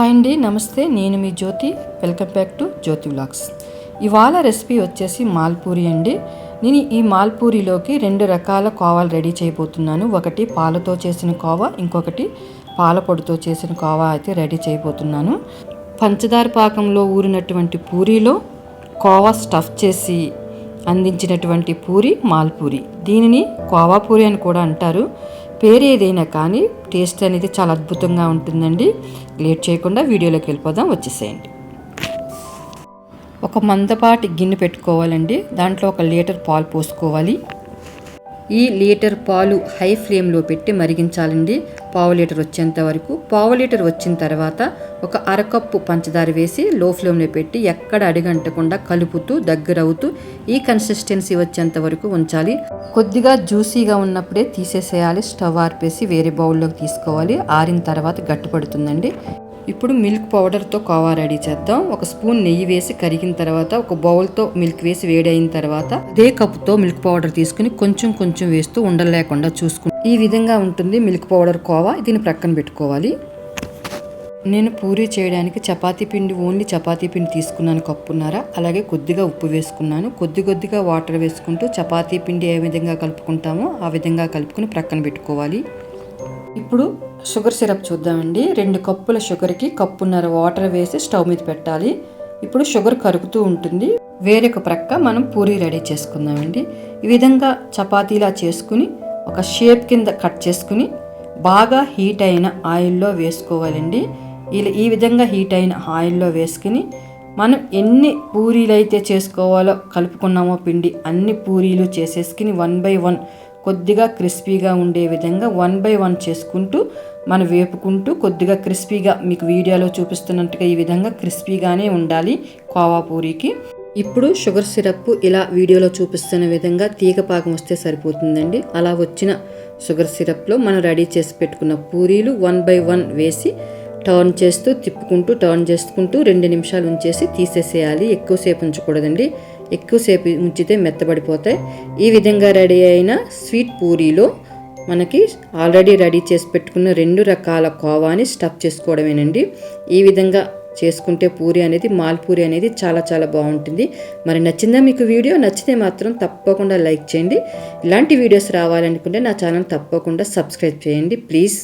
Hi అండి నమస్తే. నేను మీ Jyothi. Welcome back to Jyothi vlogs. ఇవాళ రెసిపీ వచ్చేసి మాల్పూరి అండి. నేను ఈ మాల్పూరిలోకి రెండు రకాల కోవాలు రెడీ చేయబోతున్నాను. ఒకటి పాలతో చేసిన కోవా ఇంకొకటి పాల పొడితో చేసిన కోవా అయితే రెడీ చేయబోతున్నాను. పంచదార పాకంలో ఊరినటువంటి పూరిలో కోవా స్టఫ్ చేసి అందించినటువంటి పూరి మాల్పూరి. దీనిని కోవా పూరి అని కూడా అంటారు. పేరు ఏదైనా కానీ టేస్ట్ అనేది చాలా అద్భుతంగా ఉంటుందండి. లేట్ చేయకుండా వీడియోలోకి వెళ్ళిపోదాం వచ్చేసేయండి. ఒక మందపాటి గిన్నె పెట్టుకోవాలండి. దాంట్లో ఒక లీటర్ పాలు పోసుకోవాలి. ఈ లీటర్ పాలు హై ఫ్లేమ్లో పెట్టి మరిగించాలండి. పావు లీటర్ వచ్చేంత వరకు. పావు లీటర్ వచ్చిన తర్వాత ఒక అరకప్పు పంచదార వేసి లో ఫ్లేమ్లో పెట్టి ఎక్కడ అడిగంటకుండా కలుపుతూ దగ్గరవుతూ ఈ కన్సిస్టెన్సీ వచ్చేంత వరకు ఉంచాలి. కొద్దిగా జ్యూసీగా ఉన్నప్పుడే తీసేసేయాలి. స్టవ్ ఆర్పేసి వేరే బౌల్లోకి తీసుకోవాలి. ఆరిన తర్వాత గట్టిపడుతుందండి ఇప్పుడు మిల్క్ పౌడర్తో కోవా రెడీ చేద్దాం. ఒక స్పూన్ నెయ్యి వేసి కరిగిన తర్వాత ఒక బౌల్తో మిల్క్ వేసి వేడి అయిన తర్వాత అదే కప్పుతో మిల్క్ పౌడర్ తీసుకుని కొంచెం కొంచెం వేస్తూ ఉండలేకుండా చూసుకుని ఈ విధంగా ఉంటుంది మిల్క్ పౌడర్ కోవా. దీన్ని ప్రక్కన పెట్టుకోవాలి. నేను పూరి చేయడానికి చపాతీ పిండి ఓన్లీ చపాతీ పిండి తీసుకున్నాను కప్పున్నారా. అలాగే కొద్దిగా ఉప్పు వేసుకున్నాను. కొద్ది కొద్దిగా వాటర్ వేసుకుంటూ చపాతీ పిండి ఏ విధంగా కలుపుకుంటామో ఆ విధంగా కలుపుకుని ప్రక్కన పెట్టుకోవాలి. ఇప్పుడు షుగర్ సిరప్ చూద్దామండి. రెండు కప్పుల షుగర్కి కప్పున్నర వాటర్ వేసి స్టవ్ మీద పెట్టాలి. ఇప్పుడు షుగర్ కరుగుతూ ఉంటుంది. వేరొక ప్రక్క మనం పూరి రెడీ చేసుకుందామండి. ఈ విధంగా చపాతీలా చేసుకుని ఒక షేప్ కింద కట్ చేసుకుని బాగా హీట్ అయిన ఆయిల్లో వేసుకోవాలండి. ఇలా ఈ విధంగా హీట్ అయిన ఆయిల్లో వేసుకుని మనం ఎన్ని పూరీలు అయితే చేసుకోవాలో కలుపుకున్నామో పిండి అన్ని పూరీలు చేసేసుకుని వన్ బై వన్ కొద్దిగా క్రిస్పీగా ఉండే విధంగా వన్ బై వన్ చేసుకుంటూ మనం వేపుకుంటూ కొద్దిగా క్రిస్పీగా మీకు వీడియోలో చూపిస్తున్నట్టుగా ఈ విధంగా క్రిస్పీగానే ఉండాలి కోవా పూరీకి. ఇప్పుడు షుగర్ సిరప్ ఇలా వీడియోలో చూపిస్తున్న విధంగా తీగ పాకం వస్తే సరిపోతుందండి. అలా వచ్చిన షుగర్ సిరప్లో మనం రెడీ చేసి పెట్టుకున్న పూరీలు వన్ బై వన్ వేసి టర్న్ చేస్తూ తిప్పుకుంటూ టర్న్ చేసుకుంటూ రెండు నిమిషాలు ఉంచేసి తీసేసేయాలి. ఎక్కువసేపు ఉంచకూడదండి. ఎక్కువసేపు ఉంచితే మెత్తబడిపోతాయి. ఈ విధంగా రెడీ అయిన స్వీట్ పూరీలో మనకి ఆల్రెడీ రెడీ చేసి పెట్టుకున్న రెండు రకాల కోవాని స్టఫ్ చేసుకోవడమేనండి. ఈ విధంగా చేసుకుంటే పూరి అనేది మాల్పూరి అనేది చాలా చాలా బాగుంటుంది. మరి నచ్చిందా మీకు వీడియో? నచ్చితే మాత్రం తప్పకుండా లైక్ చేయండి. ఇలాంటి వీడియోస్ రావాలనుకుంటే నా ఛానల్ తప్పకుండా సబ్స్క్రైబ్ చేయండి. ప్లీజ్.